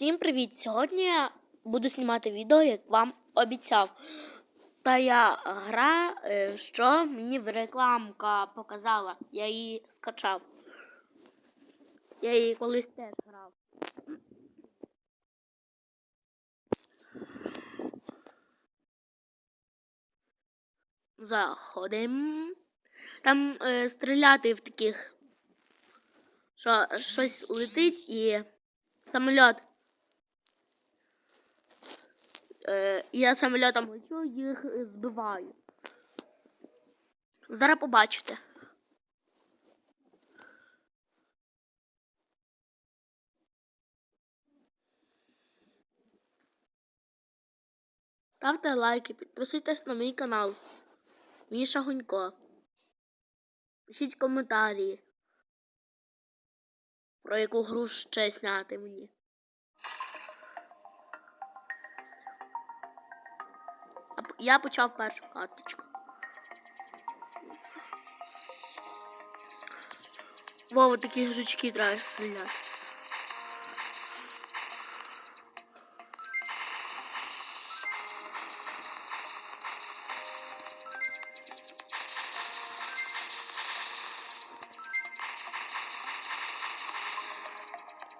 Всім привіт! Сьогодні я буду знімати відео, як вам обіцяв. Та я гра, е, що мені в рекламка показала. Я її скачав. Я її колись теж грав. Заходимо. Там е, стріляти в таких, що щось летить і самоліт. Е, я самольотом лечу, їх е, збиваю. Зараз побачите. Ставте лайки, підписуйтесь на мій канал. Міша Гунько. Пишіть коментарі. Про яку гру ще зняти мені. Я почав першу карточку. Вова, такі жучки треба стріляти.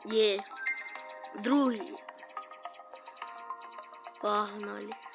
Є. Другий. Погнали.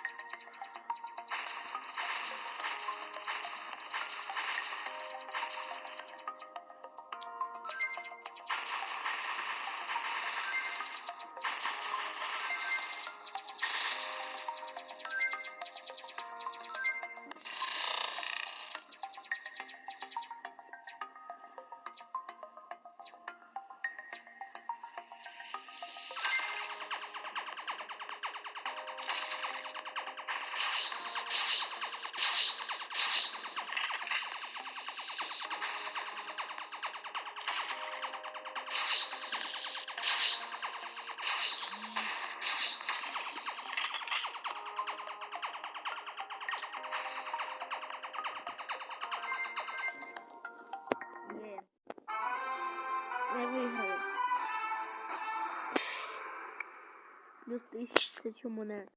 Плюс тисячу монет.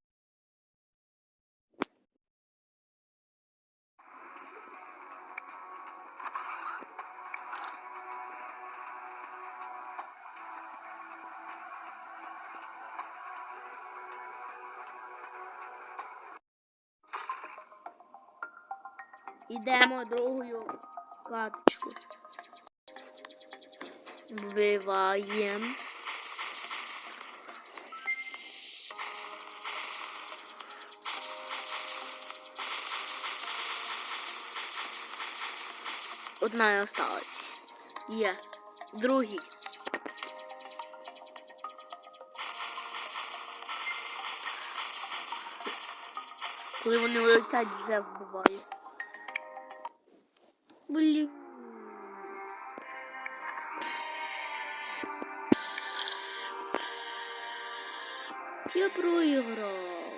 Ідемо другою карточку. Вбиваємо. Одна і осталась. Є. Другий. Коли вони летять, вже вбиваю. Блін. Я проіграв.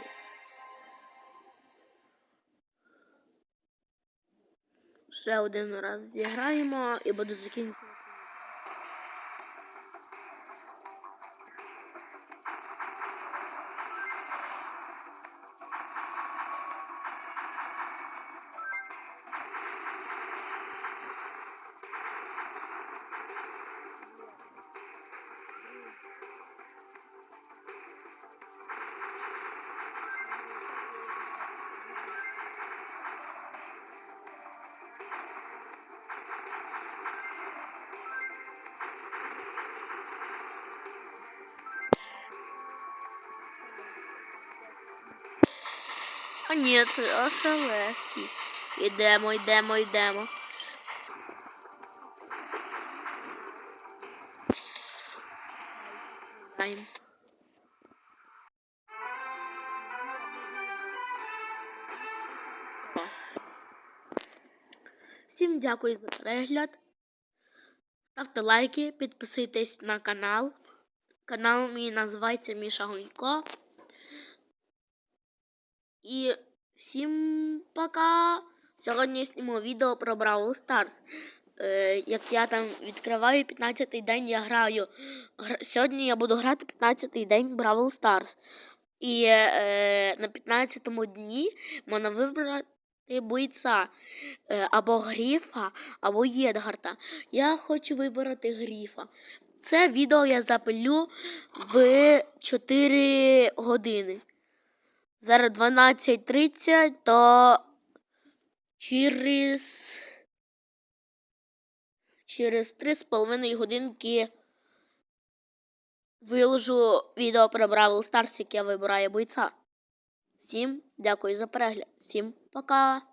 Ще один раз зіграємо і буду закінчувати. А ні, це аж легкий. Йдемо, йдемо. Граємо. О. Всім дякую за перегляд. Ставте лайки, підписуйтесь на канал. Канал мій називається Міша Гунько. І всім пока! Сьогодні зніму відео про Бравл Старс. е, як я там відкриваю 15-й день, я граю. Гра- Сьогодні я буду грати 15-й день Бравл Старс. І е, на 15-му дні можна вибрати бойця е, або Гріфа, або Єдгарта. Я хочу вибрати Гріфа. Це відео я запилю в 4 години. Зараз 12.30, то через, через 3,5 годинки виложу відео про Бравл Старс, яке я вибираю бойця. Всім дякую за перегляд. Всім пока!